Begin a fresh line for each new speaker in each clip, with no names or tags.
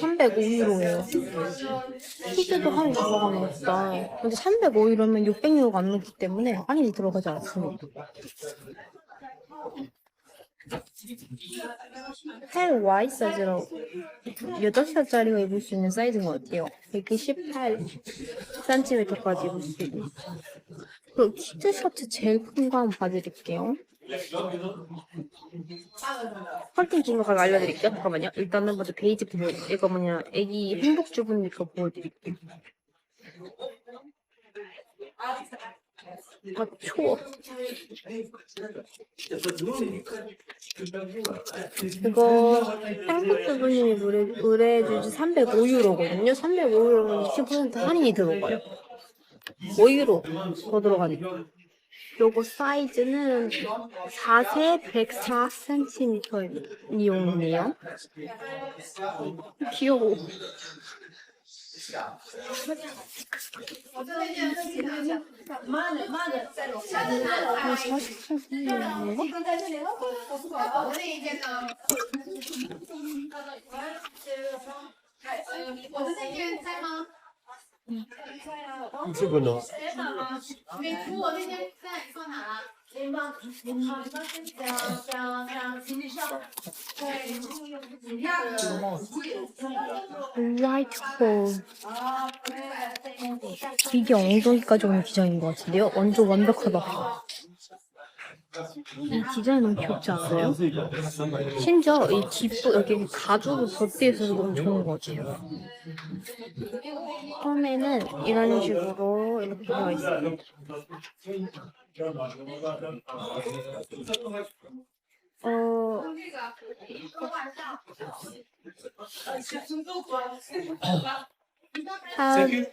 (305유로예요) 키즈도 할인 들어가면 없다. 근데 (305유로면) (600유로가) 안 넘기 때문에 할인이 들어가지 않습니다 헬 Y 사이즈로 8살짜리가 입을 수 있는 사이즈인 것 같아요 118cm까지 입을 수 있는 그리고 키즈 셔츠 제일 큰 거 한번 봐드릴게요 헐팅 증거가 알려드릴게요. 잠깐만요. 일단은 먼저 베이지 부분. 이거 뭐냐. 애기 행복 주부님 거 보여드릴게요. 아, 추워. 이거 행복주부님이 의뢰, 의뢰해주지 305유로거든요. 305유로면 20% 할인이 들어가요. 5유로 더 들어가네요. 요거 사이즈는 4세 104cm 이용이에요. 귀여워. 我？
你这个呢？
我那天在你放哪了？ 라이트 홀. 이게 엉덩이까지 오는 디자인인 것 같은데요? 완전 완벽하다. 이 디자인 너무 귀엽지 않아요? 심지어 이 뒷부 여기 가죽을 덧대 있어서 너무 좋은 것 같아요. 처음에는 이런 식으로 이렇게 되어 있어요. 어, um,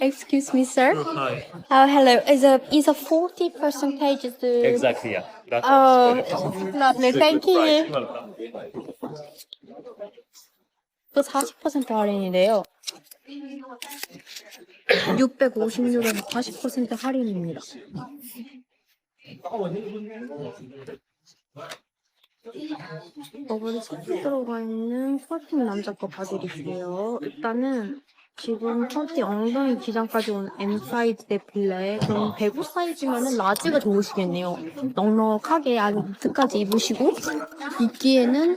excuse me, sir.
Hi.
Oh, hello. Is a is a forty percentage the
Exactly, yeah. That's
Oh, lovely. Thank you. 또 40% 할인이래요. 650유로면 40% 할인입니다. 저번에 색이 들어가 있는 펄팅 남자 거 봐드릴게요. 일단은 지금 펄팅 엉덩이 기장까지 온 M 사이즈 데필레 그럼 배구 사이즈면은 라지가 좋으시겠네요. 넉넉하게 아주 니트까지 입으시고 입기에는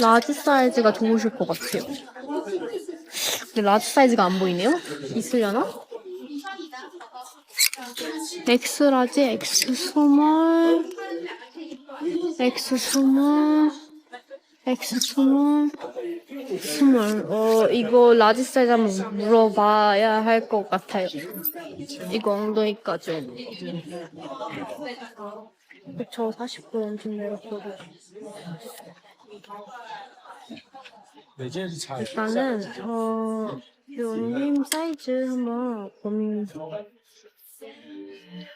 라지 사이즈가 좋으실 것 같아요. 근데 라지 사이즈가 안 보이네요? 있으려나? X 라지, X 스몰, Eksi 소문. 엑스 소문. 스몰. 어, 이거 라지 사이즈 한번 물어봐야 할 것 같아요. 이거 엉덩이까지 오는 40분 엄청 내렸거든요. 일단은 저 요님 사이즈 한번 고민.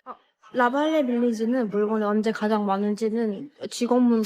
아, 라발레 빌리지는 물건이 언제 가장 많은지는 직원분